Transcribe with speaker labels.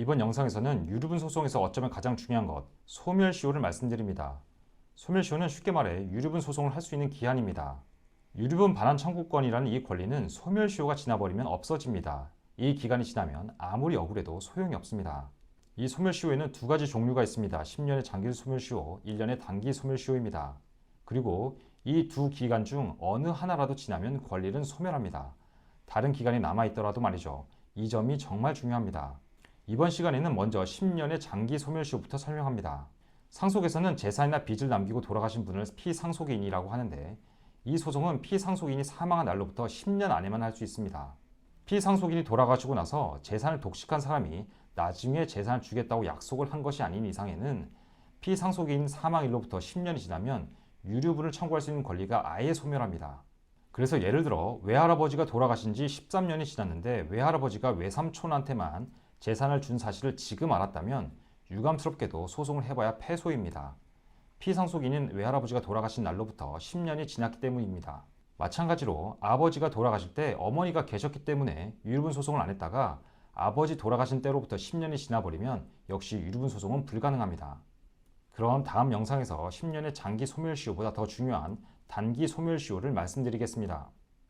Speaker 1: 이번 영상에서는 유류분 소송에서 어쩌면 가장 중요한 것, 소멸시효를 말씀드립니다. 소멸시효는 쉽게 말해 유류분 소송을 할 수 있는 기한입니다. 유류분 반환 청구권이라는 이 권리는 소멸시효가 지나버리면 없어집니다. 이 기간이 지나면 아무리 억울해도 소용이 없습니다. 이 소멸시효에는 두 가지 종류가 있습니다. 10년의 장기 소멸시효, 1년의 단기 소멸시효입니다. 그리고 이 두 기간 중 어느 하나라도 지나면 권리는 소멸합니다. 다른 기간이 남아있더라도 말이죠. 이 점이 정말 중요합니다. 이번 시간에는 먼저 10년의 장기 소멸시효부터 설명합니다. 상속에서는 재산이나 빚을 남기고 돌아가신 분을 피상속인이라고 하는데 이 소송은 피상속인이 사망한 날로부터 10년 안에만 할 수 있습니다. 피상속인이 돌아가시고 나서 재산을 독식한 사람이 나중에 재산을 주겠다고 약속을 한 것이 아닌 이상에는 피상속인 사망일로부터 10년이 지나면 유류분을 청구할 수 있는 권리가 아예 소멸합니다. 그래서 예를 들어 외할아버지가 돌아가신 지 13년이 지났는데 외할아버지가 외삼촌한테만 재산을 준 사실을 지금 알았다면 유감스럽게도 소송을 해봐야 패소입니다. 피상속인인 외할아버지가 돌아가신 날로부터 10년이 지났기 때문입니다. 마찬가지로 아버지가 돌아가실 때 어머니가 계셨기 때문에 유류분 소송을 안 했다가 아버지 돌아가신 때로부터 10년이 지나버리면 역시 유류분 소송은 불가능합니다. 그럼 다음 영상에서 10년의 장기 소멸시효보다 더 중요한 단기 소멸시효를 말씀드리겠습니다.